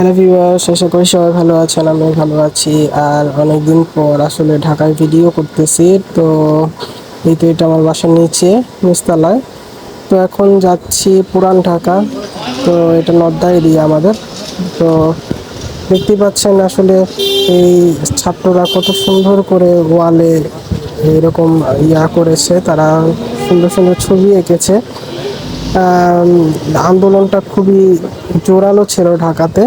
Hello viewers, আশা করি সবাই ভালো আছেন আমি ভালো আছি। আর অনেকদিন পর আসলে ঢাকায় ভিডিও করতেছি, তো এই তো এটা আমার বাসার নিচে, নিচতলায়। তো এখন যাচ্ছি পুরান ঢাকা, তো এটা নদ্দা এরিয়া আমাদের। তো দেখতে পাচ্ছেন আসলে এই ছাত্ররা কত সুন্দর করে ওয়ালে এরকম ইয়া করেছে, তারা সুন্দর সুন্দর ছবি এঁকেছে। আন্দোলনটা খুবই জোরালো ছিল ঢাকাতে।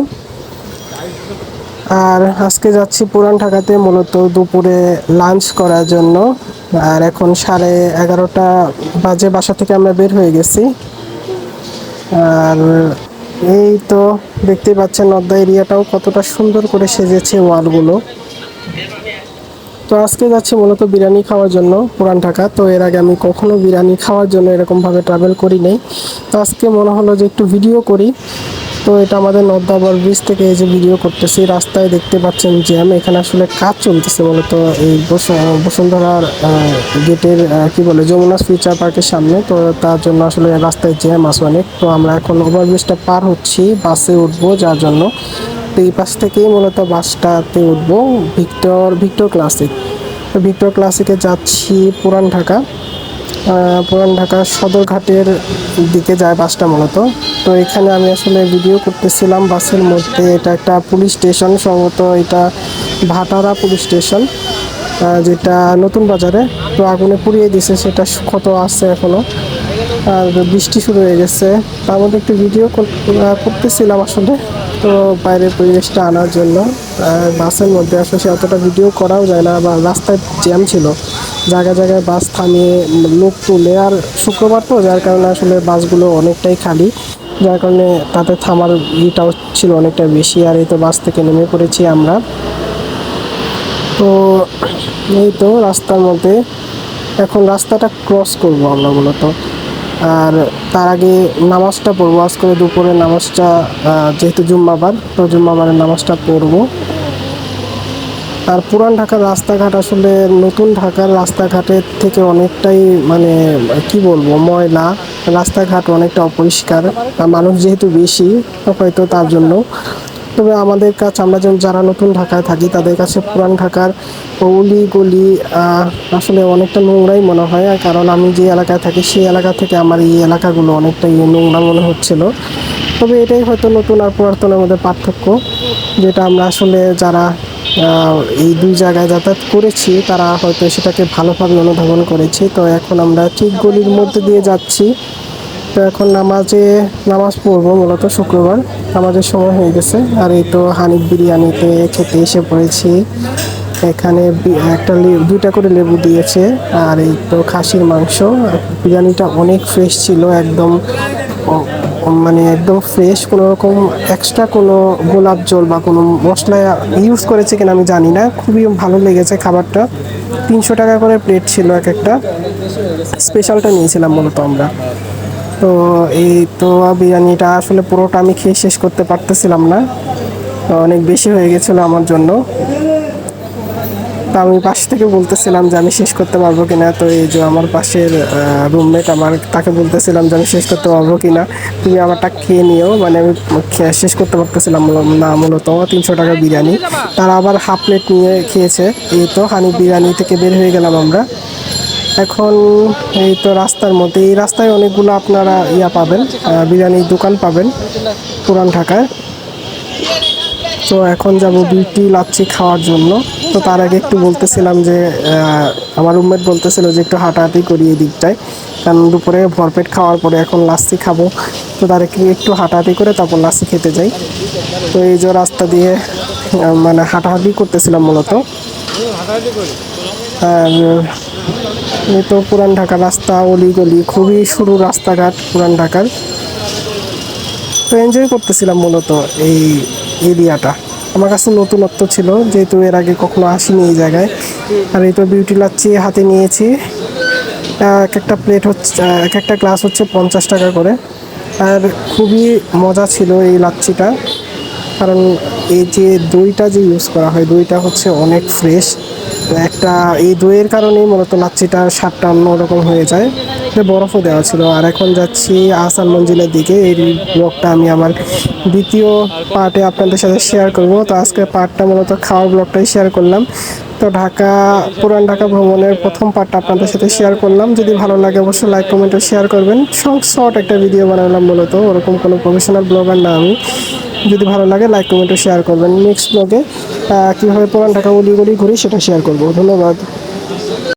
আর আজকে যাচ্ছি পুরান ঢাকাতে, মূলত দুপুরে লাঞ্চ করার জন্য। আর এখন সাড়ে এগারোটা বাজে, বাসা থেকে আমরা বের হয়ে গেছি। আর এই তো দেখতে পাচ্ছেন নদ্দা এরিয়াটাও কতটা সুন্দর করে সেজেছে ওয়ালগুলো। তো আজকে যাচ্ছি মূলত বিরিয়ানি খাওয়ার জন্য পুরান ঢাকা। তো এর আগে আমি কখনো বিরিয়ানি খাওয়ার জন্য এরকমভাবে ট্রাভেল করি নাই। তো আজকে মনে হলো যে একটু ভিডিও করি। তো এটা আমাদের নর্দাবর ব্রিজ থেকে এই যে ভিডিও করতেছি, রাস্তায় দেখতে পাচ্ছেন জ্যাম, এখানে আসলে কাজ চলতেছে মূলত এই বসু- বসুন্ধরার গেটের কি বলে, যমুনা ফিউচার পার্কের সামনে, তো তার জন্য আসলে রাস্তায় জ্যাম আছে অনেক। তো আমরা এখন ওভারব্রিজটা পার হচ্ছি বাসে উঠবো যার জন্য। তো এই পাশ থেকেই মূলত বাসটাতে উঠবো, ভিক্টর ভিক্টর ক্লাসিক তো ভিক্টর ক্লাসিকে যাচ্ছি পুরান ঢাকা। পুরান ঢাকা সদরঘাটের দিকে যায় বাসটা মূলত। তো এখানে আমি আসলে ভিডিও করতেছিলাম বাসের মধ্যে। এটা একটা পুলিশ স্টেশন, সম্ভবত এটা ভাটারা পুলিশ স্টেশন যেটা নতুন বাজারে। তো আগুনে পুড়িয়ে দিছে, সেটা ক্ষত আছে এখনও। আর বৃষ্টি শুরু হয়ে গেছে। তার মধ্যে একটু ভিডিও করতেছিলাম আসলে। তো বাইরের পরিবেশটা আনার জন্য বাসের মধ্যে আসলে অতটা ভিডিও করাও যায় না বা রাস্তায় জ্যাম ছিল। জায়গায় জায়গায় বাস থামিয়ে লোক তুলে আর শুক্রবার তো, যার কারণে আসলে বাসগুলো অনেকটাই খালি। যার কারণে তাতে থামার ইটাও ছিল অনেকটা বেশি, আর এই তো বাস থেকে নেমে পড়েছি আমরা। তো এই তো রাস্তার মধ্যে, এখন রাস্তাটা ক্রস করব আমরা মূলত। আর তার আগে নামাজটা পড়ব, আজকে দুপুরে নামাজটা যেহেতু জুম্মাবার, তো জুম্মাবারের নামাজটা পড়ব। আর পুরান ঢাকার রাস্তাঘাট আসলে নতুন ঢাকার রাস্তাঘাটের থেকে অনেকটাই মানে কি বলব, ময়লা। রাস্তাঘাট অনেকটা অপরিষ্কার। মানুষ যেহেতু বেশি, হয়তো তার জন্য। তবে আমাদের কাছে, আমরা যেমন যারা নতুন ঢাকায় থাকি, তাদের কাছে পুরান ঢাকার অলি গলি আসলে অনেকটা নোংরাই মনে হয়। কারণ আমি যে এলাকায় থাকি, সেই এলাকা থেকে আমার এই এলাকাগুলো অনেকটাই নোংরা মনে হচ্ছিল। তবে এটাই হয়তো নতুন আর পুরাতনের মধ্যে পার্থক্য, যেটা আমরা আসলে যারা এই দুই জায়গায় যাতায়াত করেছি, তারা হয়তো সেটাকে ভালোভাবে অনুধাবন করেছি। তো এখন আমরা ঠিক গলির মধ্যে দিয়ে যাচ্ছি। তো এখন নামাজে, নামাজ পড়ব মূলত শুক্রবার। নামাজের সময় হয়ে গেছে। আর এই তো হানিফ বিরিয়ানিতে খেতে এসে পড়েছি। এখানে একটা দুইটা করে লেবু দিয়েছে। আর এই তো খাসির মাংস। বিরিয়ানিটা অনেক ফ্রেশ ছিল, একদম মানে একদম ফ্রেশ কোনো রকম এক্সট্রা কোনো গোলাপ জল বা কোনো মশলা ইউজ করেছে কিনা আমি জানি না। খুবই ভালো লেগেছে খাবারটা। তিনশো টাকা করে প্লেট ছিল এক একটা। স্পেশালটা নিয়েছিলাম মূলত আমরা। তো এই তো বিরিয়ানিটা আসলে পুরোটা আমি খেয়ে শেষ করতে পারতেছিলাম না। অনেক বেশি হয়ে গেছিল আমার জন্য। তো আমি পাশ থেকে বলতেছিলাম যে আমি শেষ করতে পারব কিনা। তো এই যে আমার পাশের রুমমেট আমার, তাকে বলতেছিলাম যে আমি শেষ করতে পারব কিনা। তুমি আমারটা খেয়ে নিও। মানে আমি শেষ করতে পারতেছিলাম না, মূলত তিনশো টাকা বিরিয়ানি। তারা আবার হাফ প্লেট নিয়ে খেয়েছে। এই তো হানি বিরিয়ানি থেকে বের হয়ে গেলাম আমরা। এখন এই তো রাস্তার মধ্যে। এই রাস্তায় অনেকগুলো আপনারা ইয়া পাবেন বিরিয়ানির দোকান পাবেন পুরান ঢাকায়। তো এখন যাব বিউটি লাচ্ছি খাওয়ার জন্য। তো তার আগে একটু বলতেছিলাম যে আমার রুমমেট বলতেছিল যে একটু হাঁটাহাঁটি করি এই দিকটায়। কারণ দুপুরে ভরপেট খাওয়ার পরে এখন লাচ্ছি খাব। তো তার একটু একটু হাঁটাহাঁটি করে তারপর লাচ্ছি খেতে যাই। তো এই যে রাস্তা দিয়ে মানে হাঁটাহাঁটি করতেছিলাম মূলত। আর এই তো পুরান ঢাকার রাস্তা, অলিগলি, খুবই সরু রাস্তাঘাট পুরান ঢাকার। তো এনজয় করতেছিলাম মূলত এই এরিয়াটা। আমার কাছে নতুনত্ব ছিল, যেহেতু এর আগে কখনো আসিনি এই জায়গায়। আর এই তো বিউটি লাচ্ছি হাতে নিয়েছি। এক একটা প্লেট হচ্ছে এক একটা গ্লাস হচ্ছে পঞ্চাশ টাকা করে। আর খুবই মজা ছিল এই লাচ্ছিটা। কারণ এই যে দইটা যে ইউজ করা হয়, দইটা হচ্ছে অনেক ফ্রেশ একটা এই দইয়ের কারণেই মূলত লাচ্ছিটার স্বাদটা অন্যরকম হয়ে যায়। বরফও দেওয়া ছিল। আর এখন যাচ্ছি আসান মঞ্জিলের দিকে। এই ব্লগটা আমি আমার দ্বিতীয় পার্টে আপনাদের সাথে শেয়ার করব। তো আজকে পার্টটা মূলত খাওয়ার ব্লগটাই শেয়ার করলাম। তো ঢাকা, পুরান ঢাকা ভ্রমণের প্রথম পার্টটা আপনাদের সাথে শেয়ার করলাম। যদি ভালো লাগে অবশ্যই লাইক কমেন্টে শেয়ার করবেন। শর্ট একটা ভিডিও বানালাম মূলত। ওরকম কোনো প্রফেশনাল ব্লগার না আমি। যদি ভালো লাগে লাইক কমেন্টে শেয়ার করবেন। নেক্সট ব্লগে কীভাবে পুরান ঢাকা বলি ঘুরি সেটা শেয়ার করব। ধন্যবাদ।